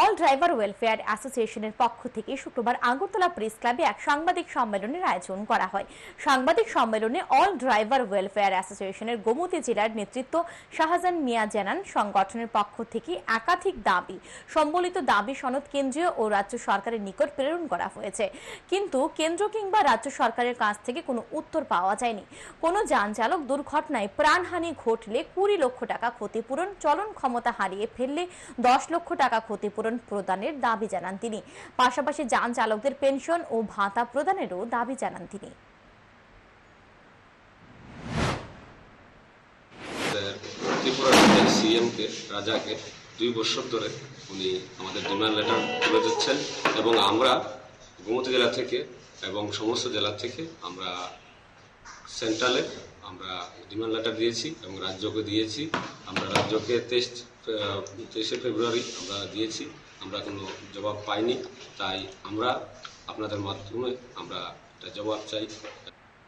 All driver welfare অ্যাসোসিয়েশনের পক্ষ থেকে শুক্রবার আগরতলা প্রেস ক্লাবে এক সাংবাদিক সম্মেলনের আয়োজন করা হয়। সাংবাদিক সম্মেলনে অল ড্রাইভার ওয়েলফেয়ার অ্যাসোসিয়েশনের গোমতী জেলার নেতৃত্ব শাহজাহান মিয়া জানান, সংগঠনের পক্ষ থেকে একাধিক দাবি, সম্বলিত দাবি সনদ কেন্দ্রীয় ও রাজ্য সরকারের নিকট প্রেরণ করা হয়েছে। কিন্তু কেন্দ্র কিংবা রাজ্য সরকারের কাছ থেকে কোনো উত্তর পাওয়া যায়নি। কোনো যান চালক দুর্ঘটনায় প্রাণহানি ঘটলে কুড়ি লক্ষ টাকা ক্ষতিপূরণ, চলন ক্ষমতা হারিয়ে ফেললে দশ লক্ষ টাকা ক্ষতিপূরণ প্রদানের দাবি জানান তিনি পাশাপাশি যান চালকদের পেনশন ও ভাতা প্রদানেরও দাবি জানান তিনি। ত্রিপুরা সিএমকে রাজাকে দুই বছর ধরে উনি আমাদের ডিমান্ড লেটার তুলে দিচ্ছেন এবং আমরা গোমতী জেলা থেকে এবং সমস্ত জেলা থেকে আমরা সেন্ট্রালে আমরা ডিমান্ড লেটার দিয়েছি এবং রাজ্যকে দিয়েছি। আমরা রাজ্যকে তেইশ তেইশে ফেব্রুয়ারি আমরা দিয়েছি, আমরা কোনো জবাব পাইনি, তাই আমরা আপনাদের মাধ্যমে আমরা একটা জবাব চাই।